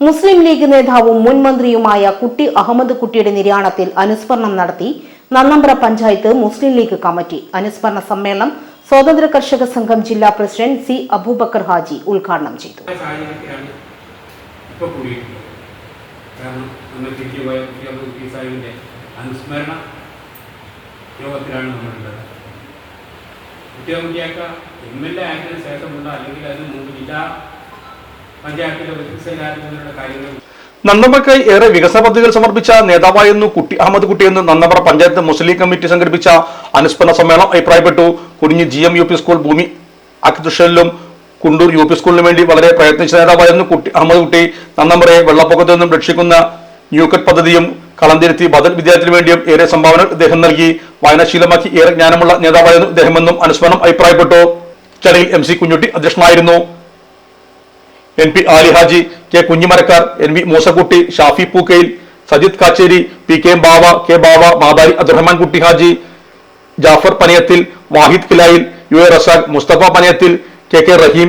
മുസ്ലിം league നേതാവും മുൻ മന്ത്രിയുമായ കുട്ടി അഹമ്മദ് കുട്ടിയുടെ നിര്യാണത്തിൽ അനുസ്മരണം നടത്തി നന്നമ്പ്ര പഞ്ചായത്ത് മുസ്ലിം ലീഗ് കമ്മിറ്റി. അനുസ്മരണ സമ്മേളനം സ്വാതന്ത്ര്യ കർഷക സംഘം ജില്ലാ പ്രസിഡന്റ് സി അബൂബക്കർ ഹാജി ഉദ്ഘാടനം ചെയ്തു. മുഖ്യമന്ത്രിയാക്ക എം എൽ എ ആയതിനു ശേഷമുള്ള അല്ലെങ്കിൽ അതിന് മുമ്പ് ജില്ലാ കാര്യങ്ങൾ നന്നമ്പ്രക്കായി ഏറെ വികസന പദ്ധതികൾ സമർപ്പിച്ച നേതാവായിരുന്നു കുട്ടി അഹമ്മദ് കുട്ടിയെന്ന് നന്നമ്പ്ര പഞ്ചായത്ത് മുസ്ലിം കമ്മിറ്റി സംഘടിപ്പിച്ച അനുസ്മരണ സമ്മേളനം അഭിപ്രായപ്പെട്ടു. കുഞ്ഞ് G M U P school ഭൂമി അക്വിസിഷനിലും കുണ്ടൂർ യു പി സ്കൂളിനു വേണ്ടി വളരെ പ്രയത്നിച്ച നേതാവായിരുന്നു കുട്ടി അഹമ്മദ് കുട്ടി. നന്നമ്പ്രയെ വെള്ളപ്പൊക്കത്തിൽ നിന്നും രക്ഷിക്കുന്ന ന്യൂക്കറ്റ് പദ്ധതിയും കളന്തിരുത്തി ബദൽ വിദ്യാർത്ഥിനു വേണ്ടിയും ഏറെ സംഭാവനകൾ അദ്ദേഹം നൽകി. വായനാശീലമാക്കി ഏറെ ജ്ഞാനമുള്ള നേതാവായിരുന്നു ഇദ്ദേഹമെന്നും അനുസ്മരണം അഭിപ്രായപ്പെട്ടു. ചടങ്ങിൽ എം സി കുഞ്ഞുട്ടി അധ്യക്ഷനായിരുന്നു. N P Alihaji K Kunhimarakkar N V Moosakutty Shafi Pookayil Sajith Kacheri P K Bava K Bava Mathari Abdurahman Kutty Haji Jafar Panayathil Wahid Kilayil U A Razak Mustafa Panayathil K K Raheem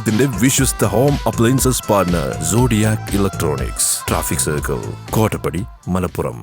മലപ്പുറത്തിന്റെ വിശ്വസ്ത home appliances partner Zodiac electronics traffic circle Kottappadi Malappuram.